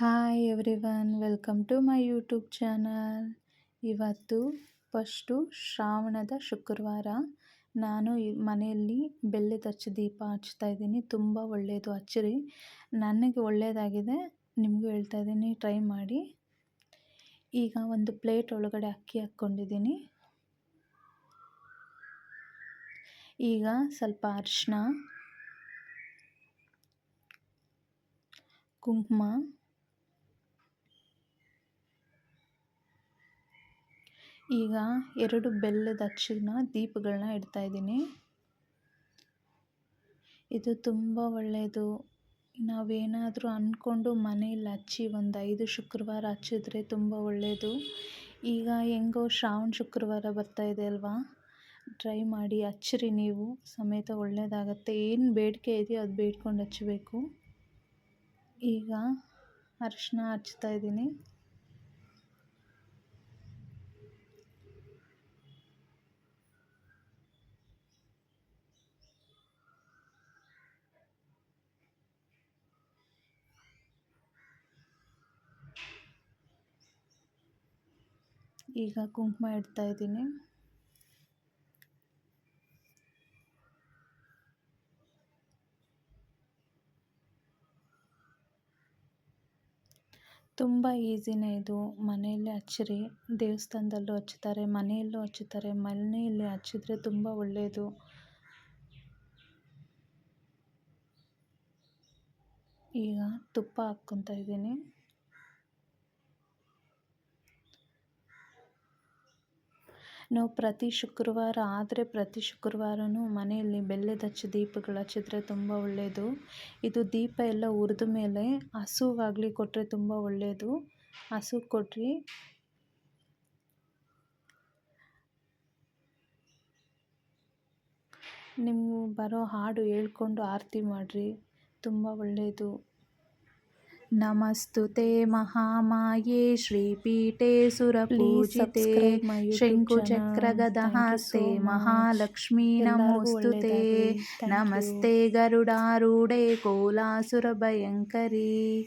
Hi everyone welcome to my YouTube channel ಇವತ್ತು first ಶ್ರಾವಣದ ಶುಕ್ರವಾರ. ನಾನು ಮನೆಯಲ್ಲಿ ಬೆಲ್ಲದ ಹಚ್ಚಿ ದೀಪ ಹಚ್ತಾ ಇದ್ದೀನಿ. ತುಂಬ ಒಳ್ಳೆಯದು ಹಚ್ಚಿರಿ ನನಗೆ ಒಳ್ಳೆಯದಾಗಿದೆ, ನಿಮಗೂ ಹೇಳ್ತಾ ಇದ್ದೀನಿ ಟ್ರೈ ಮಾಡಿ. ಈಗ ಒಂದು ಪ್ಲೇಟ್ ಒಳಗಡೆ ಅಕ್ಕಿ ಹಾಕ್ಕೊಂಡಿದ್ದೀನಿ. ಈಗ ಸ್ವಲ್ಪ ಅರಿಶಿನ ಕುಂಕುಮ ಈಗ ಎರಡು ಬೆಲ್ಲದ ಅಚ್ಚಿನ ದೀಪಗಳನ್ನ ಇಡ್ತಾ ಇದ್ದೀನಿ. ಇದು ತುಂಬ ಒಳ್ಳೆಯದು ನಾವೇನಾದರೂ ಅಂದ್ಕೊಂಡು ಮನೇಲಿ ಹಚ್ಚಿ ಒಂದು ಐದು ಶುಕ್ರವಾರ ಹಚ್ಚಿದ್ರೆ ತುಂಬ ಒಳ್ಳೆಯದು ಈಗ ಹೆಂಗೋ ಶ್ರಾವಣ ಶುಕ್ರವಾರ ಬರ್ತಾ ಇದೆ ಅಲ್ವಾ? ಟ್ರೈ ಮಾಡಿ ಹಚ್ಚಿರಿ ನೀವು. ಸಮೇತ ಒಳ್ಳೆಯದಾಗತ್ತೆ ಏನು ಬೇಡಿಕೆ ಇದೆಯೋ ಅದು ಬೇಡ್ಕೊಂಡು ಹಚ್ಚಬೇಕು ಈಗ ಅರಿಶಿನ ಹಚ್ತಾ ಇದ್ದೀನಿ. ಈಗ ಕುಂಕುಮ ಇಡ್ತಾ ಇದ್ದೀನಿ. ತುಂಬ ಈಸಿನೇ ಇದು. ಮನೆಯಲ್ಲೇ ಹಚ್ಚಿರಿ. ದೇವಸ್ಥಾನದಲ್ಲೂ ಹಚ್ಚುತ್ತಾರೆ ಮನೆಯಲ್ಲೂ ಹಚ್ಚುತ್ತಾರೆ ಮನೆಯಲ್ಲಿ ಹಚ್ಚಿದ್ರೆ ತುಂಬ ಒಳ್ಳೆಯದು ಈಗ ತುಪ್ಪ ಹಾಕ್ಕೊತಾ ಇದ್ದೀನಿ. ನಾವು ಪ್ರತಿ ಶುಕ್ರವಾರ, ಆದರೆ ಪ್ರತಿ ಶುಕ್ರವಾರವೂ ಮನೆಯಲ್ಲಿ ಬೆಲ್ಲದ ಹಚ್ಚಿ ದೀಪಗಳು ಹಚ್ಚಿದ್ರೆ ತುಂಬ ಒಳ್ಳೆಯದು ಇದು ದೀಪ ಎಲ್ಲ ಉರಿದ ಮೇಲೆ ಹಸುವಾಗಲಿ ಕೊಟ್ಟರೆ ತುಂಬ ಒಳ್ಳೆಯದು ಹಸು ಕೊಟ್ರಿ. ನಿಮ್ಗೆ ಬರೋ ಹಾಡು ಹೇಳ್ಕೊಂಡು ಆರತಿ ಮಾಡಿರಿ. ತುಂಬ ಒಳ್ಳೆಯದು నమస్తుతే మహామాయే శ్రీపీఠే సురపూజితే శంకుచక్రగదహాస్తే మహాలక్ష్మీ నమోస్తుతే. నమస్తే గరుడారూఢే కోలాసుర భయంకరీ.